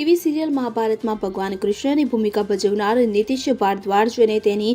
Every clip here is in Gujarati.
ટીવી સિરિયલ મહાભારતમાં ભગવાન કૃષ્ણની ભૂમિકા ભજવનાર નીતિશ ભારદ્વાજ અને તેની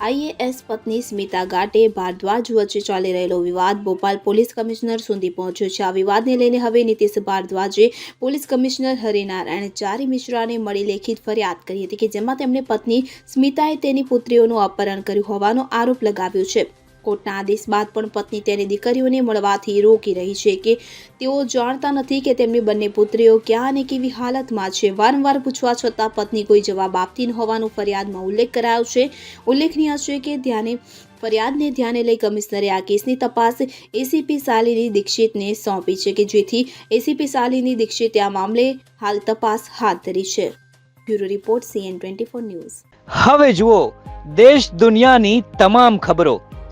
આઈએએસ પત્ની સ્મિતા ગાટે ભારદ્વાજ વચ્ચે ચાલી રહેલો વિવાદ ભોપાલ પોલીસ કમિશનર સુધી પહોંચ્યો છે. આ વિવાદને લઈને હવે નીતિશ ભારદ્વાજે પોલીસ કમિશનર હરિનારાયણ ચારી મિશ્રાને મળી લેખિત ફરિયાદ કરી હતી કે જેમાં તેમણે પત્ની સ્મિતાએ તેની પુત્રીઓનું અપહરણ કર્યું હોવાનો આરોપ લગાવ્યો છે. કોર્ટના આદેશ બાદ પણ પત્ની તેની દીકરીઓને મળવાથી રોકી રહી છે કે તેઓ જાણતા નથી કે તેમની બંને પુત્રીઓ ક્યાં અને કેવી હાલતમાં છે. વારંવાર પૂછવા છતાં પત્ની કોઈ જવાબ આપતી ન હોવાનો ફરિયાદમાં ઉલ્લેખ કરાયો છે. ઉલ્લેખનીય છે કે ધ્યાને, ફરિયાદને ધ્યાને લઈ કમિશનરે આ કેસની તપાસ એસીપી શાલિની દીક્ષિતને સોંપી છે કે જેથી એસીપી શાલિની દીક્ષિતે આ મામલે હાલ તપાસ હાથ ધરી છે. Bureau report CN twenty news. હવે જુઓ, દેશ દુનિયાની તમામ ખબરો